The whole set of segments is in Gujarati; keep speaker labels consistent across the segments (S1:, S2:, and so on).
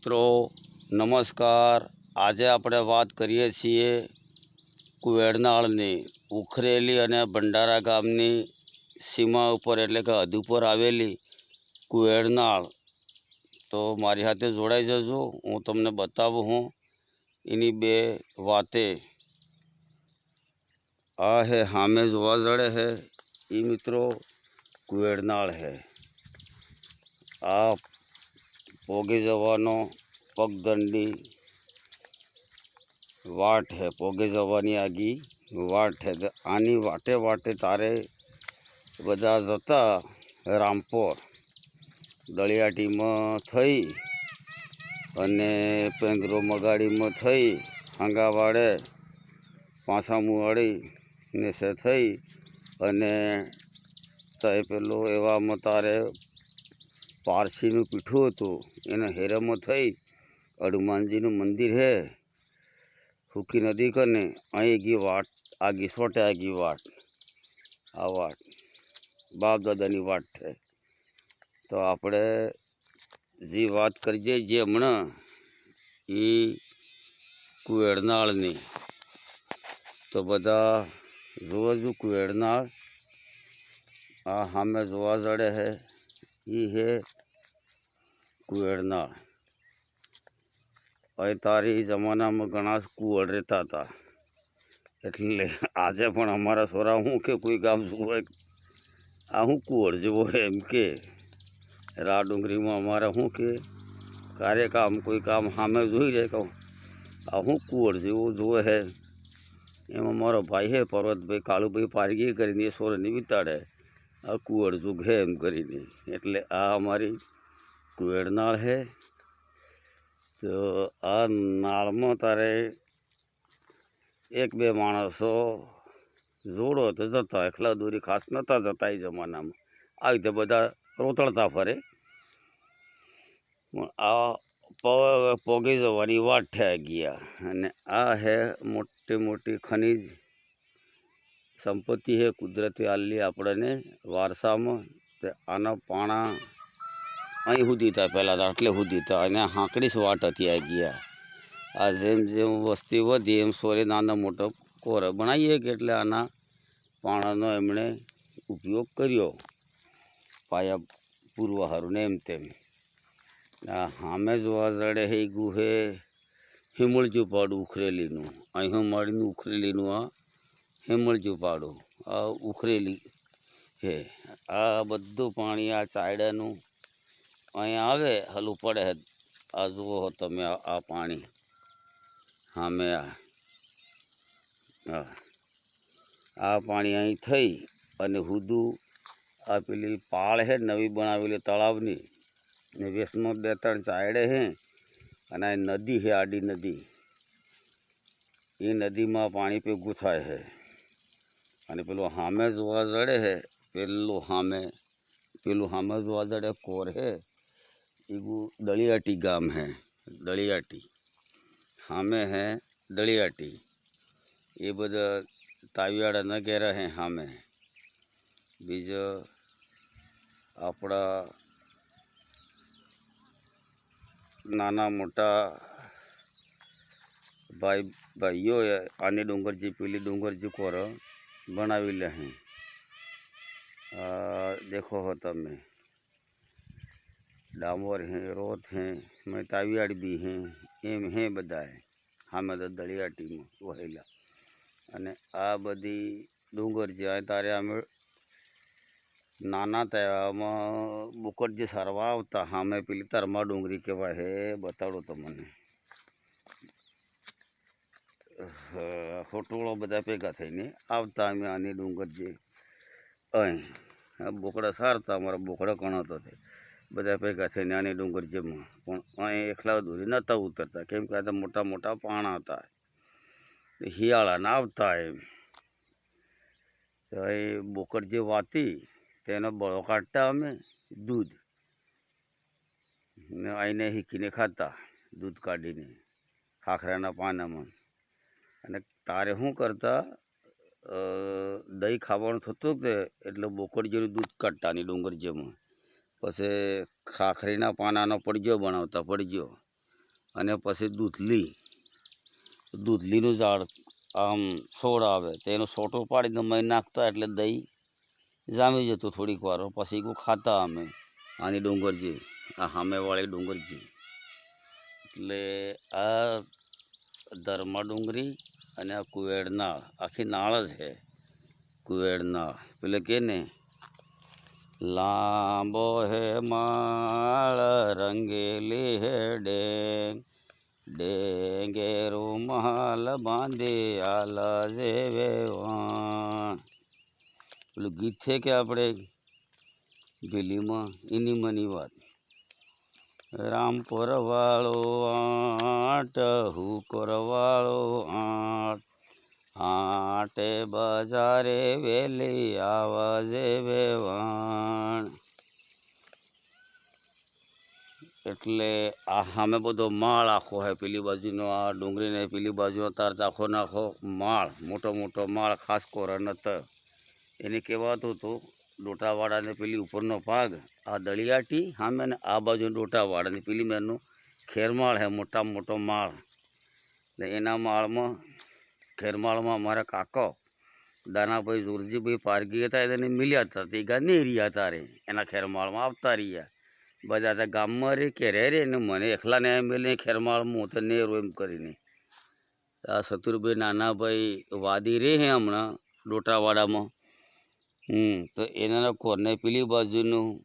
S1: મિત્રો, નમસ્કાર. આજે આપણે વાત કરીએ છીએ કુવેડનાળની, ઉખરેલી અને ભંડારા ગામની સીમા ઉપર એટલે કે હદ ઉપર આવેલી કુવેડનાળ. તો મારી સાથે જોડાઈ જજો, હું તમને બતાવું હું એની બે વાતે. આ હે હામે જોવા જડે હે એ મિત્રો કુવેડનાળ હે. આ પોગી જવાનો પગદંડી વાટ હે પોગે જવાની આગી વાટ હે. આની વાટે વાટે તારે બધા જતા રામપોર. દળિયાટીમાં થઈ અને પેંગરો મગાડીમાં થઈ હાંગાવાડે પાસામું અડી ને થઈ અને તય પેલો એવામાં તારે પારસીનું પીઠું હતું. એને હેરમો થઈ હનુમાનજીનું મંદિર હે. સુખી નદી કને અહીં ગી વાટ, આ આગી સોટે ગી વાટ. આ વાટ બાપ દાદાની વાટ છે. તો આપણે જે વાત કરીએ જે હમણાં એ કુવેડનાળની તો બધા જોવા જો કુવેડનાળ આ સામે જોવા જડે હે. એ હે કુવેરનાળ હવે તારી જમાનામાં ઘણા કુવળ રહેતા હતા એટલે આજે પણ અમારા સોરા હું કે કોઈ ગામ જોવે આ હું કુવળ જેવો હે એમ કે રા ડુંગરીમાં અમારે શું કે કાર્ય કામ કોઈ કામ સામે જોઈ રહે કહું આ હું કુવળ જેવું જોવે હે એમાં મારો ભાઈ હે પર્વતભાઈ કાળુભાઈ પારગી કરીને એ સોરને વિતાડે આ કુવડ જુગ હે એમ કરીને. એટલે આ અમારી કુવેર નાળ હે. તો આ નાળમાં તારે એક બે માણસો જોડો તો જતા, એકલા દોરી ખાસ નહોતા જતા એ જમાનામાં. આવી રીતે બધા રોતળતા ફરે. પણ આ પોગી જવાની વાટ ગયા. અને આ હે મોટી મોટી ખનિજ સંપત્તિ હે, કુદરતી આલી આપણને વારસામાં આના પાણા અહીં સુધી હતા પહેલાં તો આટલે સુધી હતા અને હાંકડીસ વાટ હતી આ ગયા. આ જેમ જેમ વસ્તી વધી, એમ સોરે નાના મોટો કોર બનાવીએ કે એટલે આના પાણાનો એમણે ઉપયોગ કર્યો. પાયા પૂર્વહારુને એમ તેમ. હામે જોવા જડે હે, ગુહે હિમળજુ પાડું ઉખરેલીનું. અહીં મળીને ઉખરેલીનું આ હિમળજુ પાડું. આ ઉખરેલી હે આ બધું પાણી આ ચાયડાનું અહીંયા આવે, હલું પડે. હે આ જુઓ હો તમે આ પાણી. સામે આ. હા. આ પાણી અહીં થઈ અને હુદું આ પેલી પાળ હે નવી બનાવેલી તળાવની. ને વેસમાં બે ત્રણ ચાયડે હે અને આ નદી હે આડી નદી. એ નદીમાં પાણી પે થાય છે. અને પેલું સામે જોવા જડે છે પેલું સામે પેલું સામે જોવા જડે કોર હે એવું દળિયાટી ગામ હે દળિયાટી સામે હે દળિયાટી એ બધા તાવિયાડા ન ઘેરા હે સામે બીજો આપણા નાના મોટા ભાઈ ભાઈઓએ આની ડુંગરજી પેલી ડુંગરજી કોર બનાવી લે હે. આ દેખો હો તમે. ડામોર હે, રોત હે, મેં તાવિયાડ બી હે, એમ હે બધા સામે તો દળિયા દળિયાટીમાં વહેલા. અને આ બધી ડુંગર જે તારે અમે નાના તહેવામાં બુકટ જે સરવા આવતા સામે પેલી તરમા ડુંગરી કહેવાય હે, બતાડો તમને ખોટોળો બધા ભેગા થઈને આવતા અમે આની ડુંગર જે અહીં બોકડા સારતા, અમારા બોકડા કણાતો તે. બધા ભેગા થઈને આની ડુંગર જેમાં પણ અહીં એકલા દૂરી નહોતા ઉતરતા. કેમ કે આ મોટા મોટા પાણા હતા. શિયાળાના આવતા એમ. તો એ બોકડ જે વાતી, તેનો બળો કાઢતા અમે દૂધ. ને આઈને હીકીને ખાતા, દૂધ કાઢીને ખાખરાના પાનામાં. અને તારે શું કરતા દહીં ખાવાનું થતું કે એટલે બોકડ જેવું દૂધ કાઢતાની ડુંગર જેમાં પછી ખાખરીના પાનાનો પડજો બનાવતા, પડજો. અને પછી દૂધલી. દૂધલીનું ઝાડ, આમ છોડ આવે તેનો સોટો પાડીને મય નાખતા એટલે દહીં જામી જતું થોડીક વાર. પછી કોઈ ખાતા અમે, આની ડુંગરજી આ સામેવાળી ડુંગરજી એટલે આ ધર્મા ડુંગરી અને આ કુવેડ નાળ આખી નાળ જ છે. કુવેડ નાળ પેલે કે ને, લાંબો હે માળ, રંગેલી હે ડેંગ ડેંગે રૂમાલ બાંધે આલા જેવે પેલું ગીત છે કે આપણે ભીલીમાં એની મની વાત. રામપુર વાળો આટ હુકોર વાળો આટ? આટે બજારે વેલી, આવાજે વેવાણ. એટલે આ સામે બધો માળ આખો હે પેલી બાજુનો, આ ડુંગળીને પેલી બાજુ અતારતા આખો નાખો માળ, મોટો મોટો માળ, ખાસ કોરણ હતો એને કહેવાતું હતું ડોટાવાળાને પેલી ઉપરનો ભાગ. આ દળિયાટી સામે અને આ બાજુ ડોટાવાળાની પેલી મેરનું ખેરમાળ હે, મોટા મોટો માળ. ને એના માળમાં, ખેરમાળમાં અમારા કાકો, દાનાભાઈ જોરજીભાઈ પારગી હતા, એને મિલ્યા હતા, તે ગા નહીં રહ્યા તારે. એના ખેરમાળમાં આવતા રહ્યા. બધા હતા ગામમાં રે કે રે રે, ને મને એકલાને એમ મેલે ખેરમાળમાં હું તો નહીં એમ કરીને. આ શત્રુભાઈ નાનાભાઈ વાદી રે હે હમણાં ડોટાવાડામાં હમ, તો એના કોરને પેલી બાજુનું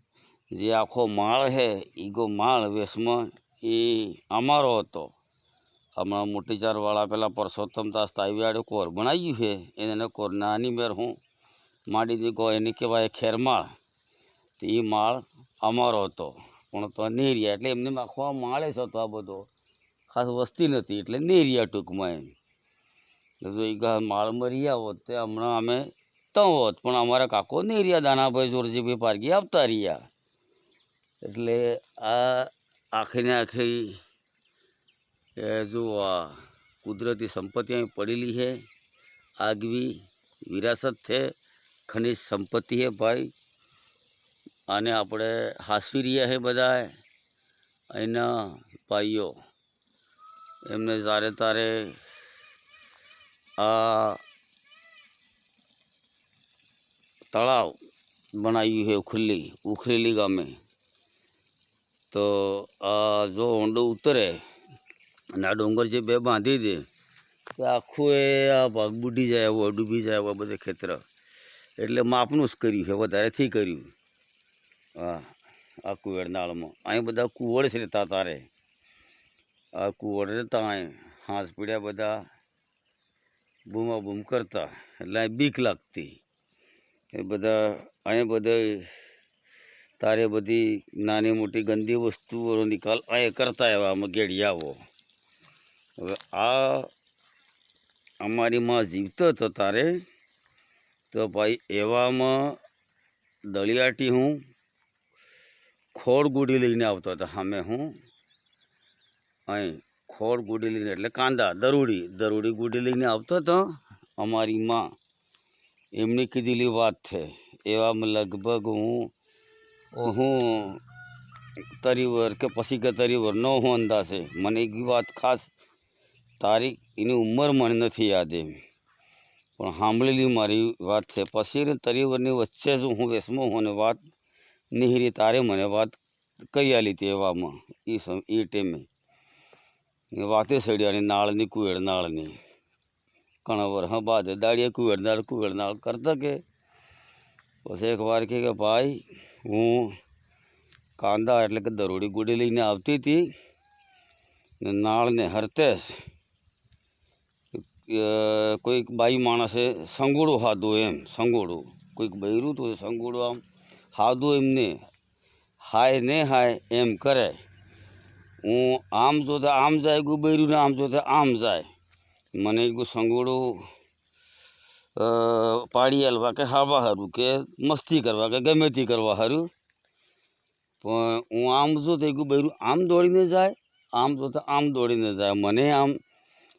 S1: જે આખો માળ છે, ઈગો માળ વેસમાં એ અમારો હતો. હમણાં મોટી ચારવાળા પેલા પરસોત્તમ દાસ તાઈવાડે કોર બનાવ્યું છે, એને કોર નાની મેર હું માંડી ગો એને કહેવાય ખેરમાળ તો એ માળ અમારો હતો. પણ તો નેરિયા, એટલે એમને આખો આ માળે જ હતો આ બધો. ખાસ વસ્તી નથી, એટલે નેરિયા ટૂંકમાં એમ. એટલે જો એ ગા માળ મરી હોત તે હમણાં અમે તો હોત, પણ અમારા કાકો નહીં રહ્યા દાનાભાઈ જોરજીભાઈ પારગી આવતા રહ્યા. એટલે આ આખીને આખી, એ જો આ કુદરતી સંપત્તિ અહીં પડેલી છે, આગવી વિરાસત છે, ખનિજ સંપત્તિ છે ભાઈ. આને આપણે હાસવી રહ્યા છે બધા અહીંના ભાઈઓ, એમને જ્યારે તારે આ તળાવ બનાવ્યું છે ઉખરેલી ઉખરેલી ગામે. તો આ જો ઊંડો ઉતરે અને આ ડુંગર જે બે બાંધી દે તો આખું એ આ ભાગ બુડી જાય એવો ડૂબી જાય એવા બધે ખેતર. એટલે માપનું જ કર્યું છે, વધારેથી કર્યું. હા આ કુવેડ નાળમાં અહીં બધા કુવડ છે રહેતા તારે. આ કુવડ રહેતા અહીં હાંસ પીડ્યા બધા બૂમા બૂમ કરતા. એટલે અહીં બીક લાગતી. એ બધા, અહીં બધા તારે બધી નાની મોટી ગંદી વસ્તુઓનો નિકાલ એ કરતા એવા આમાં ગેડિયાઓ હવે આ અમારી માં જીવતો હતો તારે. તો ભાઈ એવામાં દળિયાટી હું ખોડ ગુડી લઈને આવતો હતો સામે હું. અહીં ખોડ ગુડી લઈને એટલે કાંદા, દરોડી દરોડી ગુડી લઈને આવતો હતો અમારી માં. એમની કીધેલી વાત છે. એવામાં લગભગ હું હું તરીવર કે પછી કે તરીવર ન હું અંદાજે મને એક વાત ખાસ તારીખ એની ઉંમર મને નથી યાદ એમ. પણ સાંભળેલી મારી વાત છે. પછી ને તરીવરની વચ્ચે જ હું વેસમો હું અને વાત નિહરી તારે મને વાત કહી આલી હતી એવામાં એ સમ એ ટાઈમે. એ વાતે સડ્યાની નાળની કુવેડ નાળની. કણવર હા બાદ દાડીએ કુવેડ નાળ કુવેડ નાળ કરતા કે? પછી એક વાર કે ભાઈ હું કાંદા એટલે કે દરોડી ગોડી લઈને આવતી હતી ને નાળને હરતેશ કોઈક બાઈ માણસે સંગોડું હાદું એમ, સંગોડું. કોઈક બૈરું તો સંગોડું આમ હાદું એમને હાય ને હાય એમ કરે. હું આમ જોતા આમ જાય ગયું બૈરું ને આમ જોતા આમ જાય. મને ગયું સંગોડું પાડી હાલવા કે હાવા હારું કે મસ્તી કરવા કે ગમે તે કરવા હારું. પણ હું આમ જોતા ગયું બૈરું, આમ દોડીને જાય, આમ જોતા આમ દોડીને જાય, મને આમ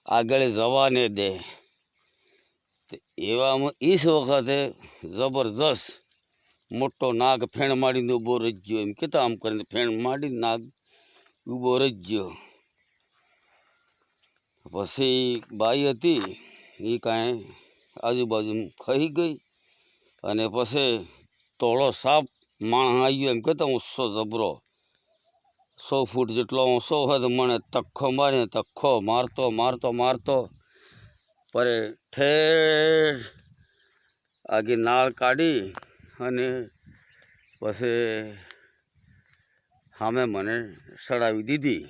S1: આગળ જવા ને દે એવામાં એ વખતે જબરજસ્ત મોટો નાગ ફેણ માંડીને ઊભો રહી ગયો એમ કહેતા આમ કરીને ફેણ માંડીને નાગ ઊભો રહી ગયો પછી બાઈ હતી એ કાંઈ આજુબાજુ ખાઈ ગઈ અને પછી તોળો સાપ માણસ આવી ગયો એમ કહેતા ઊંસો જબરો. સો ફૂટ જેટલો ઊંસો હોય તો મને તખ્ખો મારીને તખ્ખો મારતો મારતો મારતો. પરે ઠેર આગી નાળ કાઢી અને પછી સામે મને સડાવી દીધી.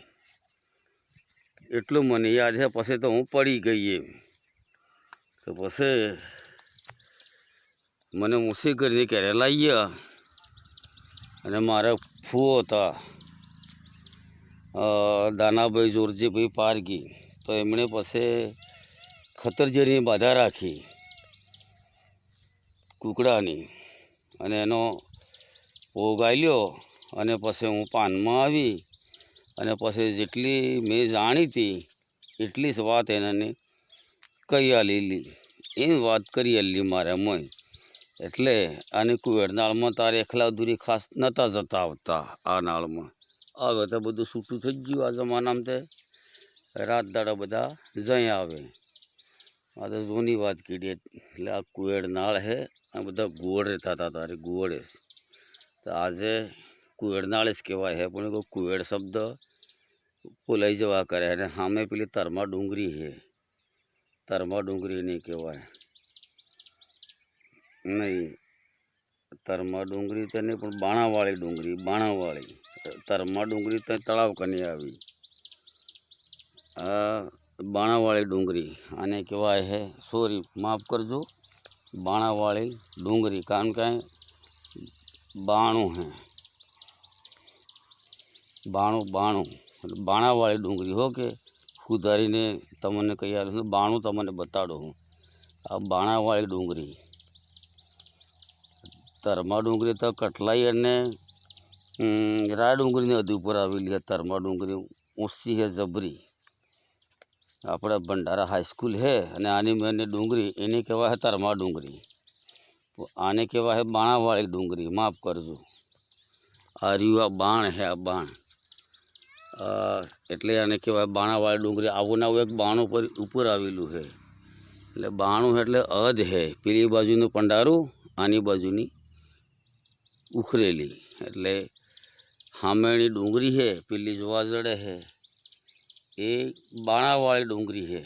S1: એટલું મને યાદ છે, પછી તો હું પડી ગઈ એમ. તો પછી મને મુસી કરીને ક્યારે લાવ્યા અને મારા ફૂઓ હતા. દાનાભાઈ જોરજીભાઈ પારગી તો એમણે પછી ખતરજરીની બાધા રાખી કુકડાની. અને એનો આલ્યો અને પછી હું પાનમાં આવી અને પછી જેટલી મેં જાણી હતી એટલી જ વાત એને કહી આલેલી એ વાત કરી આલેલી મારે મય. એટલે આની કુવેર નાળમાં તારે એકલા દૂરી ખાસ નહોતા જતા આવતા આ નાળમાં. હવે તો બધું છૂટું થઈ ગયું આ જમાનામાં તે. રાત દાડા બધા જઈ આવે. આ તો જૂની વાત કીધી એટલે આ કુવેડ નાળ હે, આ બધા રહેતા હતા તારે, ગોળે તો આજે નાળ જ કહેવાય હે, પણ કુવેડ શબ્દ બોલાઈ જવા કરે. અને સામે પેલી તરમાં ડુંગરી છે તરમા ડુંગળી નહીં કહેવાય. નહીં તરમા ડુંગળી તો નહીં, પણ બાણાવાળી ડુંગળી બાણાવાળી. તરમા ડુંગળી તો તળાવ કની આવી. આ બાણાવાળી ડુંગળી આને કહેવાય છે સોરી, માફ કરજો. બાણાવાળી ડુંગળી કારણ કે બાણું હે. બાણું બાણું. બાણાવાળી ડુંગળી હો કે? સુધારીને તમને કહી આવ્યું બાણું તમને બતાડો હું. આ બાણાવાળી ડુંગરી. તરમા ડુંગરી તો કટલાઈ અને રા ડુંગરીની હદ ઉપર આવેલી છે. તરમા ડુંગરી ઊંચી છે, જબરી. આપણે ભંડારા હાઈસ્કૂલ છે અને આની મેં ડુંગરી, એને કહેવાય છે તરમા ડુંગરી. આને કહેવાય છે બાણાવાળી ડુંગરી. માફ કરજો. આ રહ્યું આ બાણ છે, આ બાણ. એટલે આને કહેવાય બાણાવાળી ડુંગરી આવું ને આવું એક બાણું પર ઉપર આવેલું છે. એટલે બાણું એટલે અધ હે પેલી બાજુનું પંડારું, આની બાજુની ઉખરેલી. એટલે હામેણી ડુંગરી છે, પેલી જોવા જડે છે. એ બાણાવાળી ડુંગરી છે.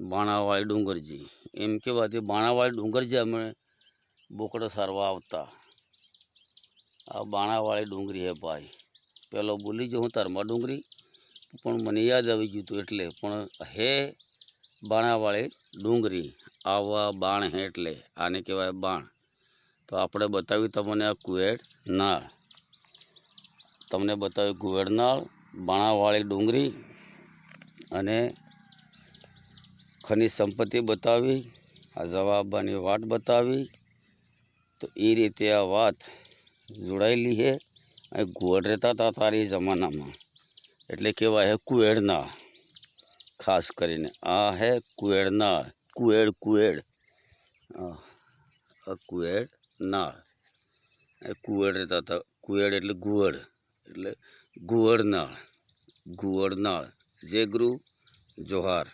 S1: બાણાવાળી ડુંગરજી. એમ કહેવાથી બાણાવાળી ડુંગરજી અમે બોકડો સારવા આવતા. આ બાણાવાળી ડુંગરી છે ભાઈ. પેલો બોલી ગયો હું તરમા ડુંગરી પણ મને યાદ આવી ગયું હતું એટલે. પણ હે બાણાવાળી ડુંગરી, આવા બાણ હે એટલે. આને કહેવાય બાણ. તો આપણે બતાવ્યું તમને આ કુવેડ નાળ. તમને બતાવ્યું કુવેડ નાળ, બાણાવાળી ડુંગરી અને ખનિજ સંપત્તિ બતાવી. આ જવાબની વાટ બતાવી. તો એ રીતે આ વાત જોડાયેલી છે. ઘોડ રહેતા હતા તારી જમાનામાં. એટલે કહેવાય હે કુવેડ નાળ ખાસ કરીને, આ હે કુવેડ નાળ કુવેડ કુવેડ આ આ કુવેડ નાળ એ કુવેડ રહેતા હતા. કુવેડ એટલે ગુવડ એટલે ગુવડ નાળ ગુવડ નાળ જય ગુરુ, જોહાર.